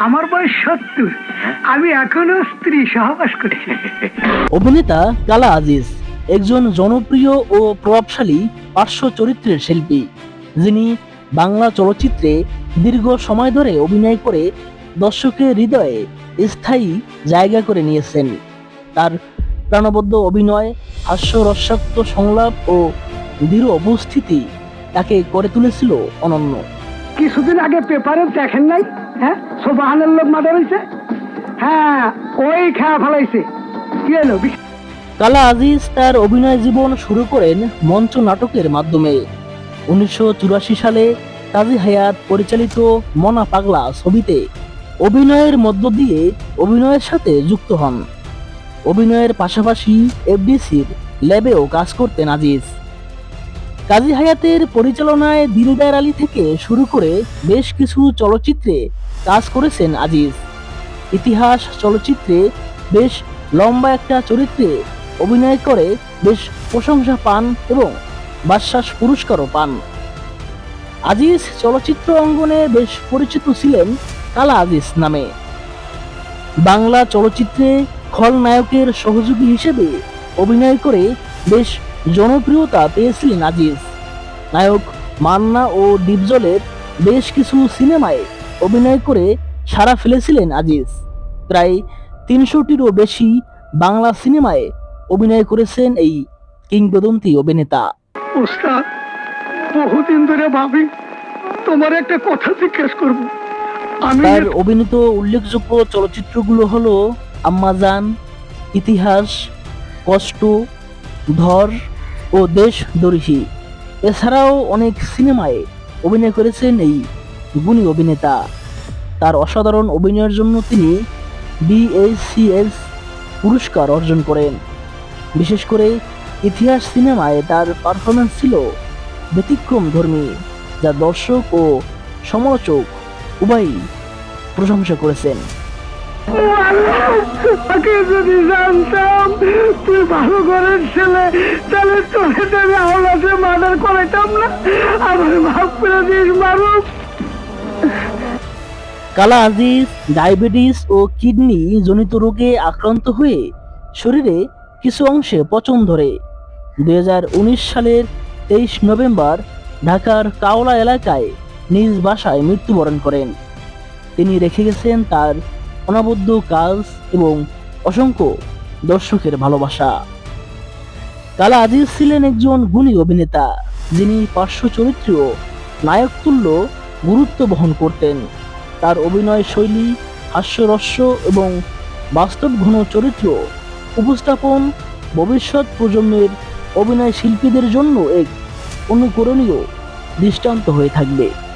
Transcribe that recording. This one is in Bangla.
আমার বয়স সত্তর। আমি এখনও স্ত্রী সহবাস করছি। অভিনেতা কালা আজিজ একজন জনপ্রিয় ও প্রভাবশালী পার্শ্ব চরিত্রের শিল্পী যিনি বাংলা চলচ্চিত্রে দীর্ঘ সময় ধরে অভিনয় করে দর্শকের হৃদয়ে স্থায়ী জায়গা করে নিয়েছেন। তার প্রাণবদ্ধ অভিনয় হাস্যরসাক্ত সংলাপ ও দৃঢ় উপস্থিতি তাকে করে তুলেছিল অনন্য। কিছুদিন আগে পেপারে দেখেন নাই? হ্যাঁ? সোবাহানের লোক মারা রয়েছে? হ্যাঁ ওই খেয়া ফেলাইছে। কি হলো? কালা আজিজ তার অভিনয় জীবন শুরু করেন মঞ্চ নাটকের মাধ্যমে। উনিশশো চুরাশি সালে কাজী হায়াত পরিচালিত মনা পাগলা ছবিতে অভিনয়ের মধ্য দিয়ে অভিনয়ের সাথে যুক্ত হন। অভিনয়ের পাশাপাশি এফডিসির ল্যাবেও কাজ করতেন আজিজ। কাজী হায়াতের পরিচালনায় দিলদার আলী থেকে শুরু করে বেশ কিছু চলচ্চিত্রে কাজ করেছেন আজিজ। ইতিহাস চলচ্চিত্রে বেশ লম্বা একটা চরিত্রে অভিনয় করে বেশ প্রশংসা পান এবং বাশ্বাস পুরস্কারও পান। আজিজ চলচ্চিত্র অঙ্গনে বেশ পরিচিত ছিলেন কালা আজিজ নামে। বাংলা চলচ্চিত্রে খলনায়কের সহযোগী হিসেবে অভিনয় করে বেশ জনপ্রিয়তা পেয়েছিলেন আজিজ। নায়ক মান্না ও ডিপজলের বেশ কিছু সিনেমায় অভিনয় করে সাড়া ফেলেছিলেন আজিজ। প্রায় তিনশোটিরও বেশি বাংলা সিনেমায় অভিনয় করেছেন এই কিংবদন্তি অভিনেতা। বহুদিন ধরে ভাবি তোমার একটা কথা জিজ্ঞেস করব। তার অভিনীত উল্লেখযোগ্য চলচ্চিত্রগুলো হলো আম্মাজান ইতিহাস কষ্ট ধর ও দেশ দরিহি এছাড়াও অনেক সিনেমায় অভিনয় করেছেন এই গুণী অভিনেতা। তার অসাধারণ অভিনয়ের জন্য তিনি বিএসসিএস পুরস্কার অর্জন করেন। বিশেষ করে ইতিহাস সিনেমায় তার পারফরমেন্স ছিল ব্যতিক্রম ধর্মী, যা দর্শক ও সমালোচক উভয়ই প্রশংসা করেছেন। যদি জানতাম, তুই ভালো ঘরের ছেলে, তাহলে তোকে মার্ডার করাইতাম না। করে দিস মানুষ। কালা আজিজ ডায়াবেটিস ও কিডনি জনিত রোগে আক্রান্ত হয়ে শরীরে কিছু অংশে পচন ধরে। দুই হাজার উনিশ সালের তেইশ নভেম্বর ঢাকার কাওলা এলাকায় নিজ বাসায় মৃত্যুবরণ করেন। তিনি রেখে গেছেন তার অনবদ্য কাজ এবং অসংখ্য দর্শকের ভালোবাসা। কালা আজিজ ছিলেন একজন গুণী অভিনেতা, যিনি পার্শ্ব চরিত্রেও নায়কতুল্য গুরুত্ব বহন করতেন। তার অভিনয় শৈলী হাস্যরস্য এবং বাস্তব ঘন চরিত্র উপস্থাপন ভবিষ্যৎ প্রজন্মের অভিনয় শিল্পীদের জন্য এক অনুকরণীয় দৃষ্টান্ত হয়ে থাকবে।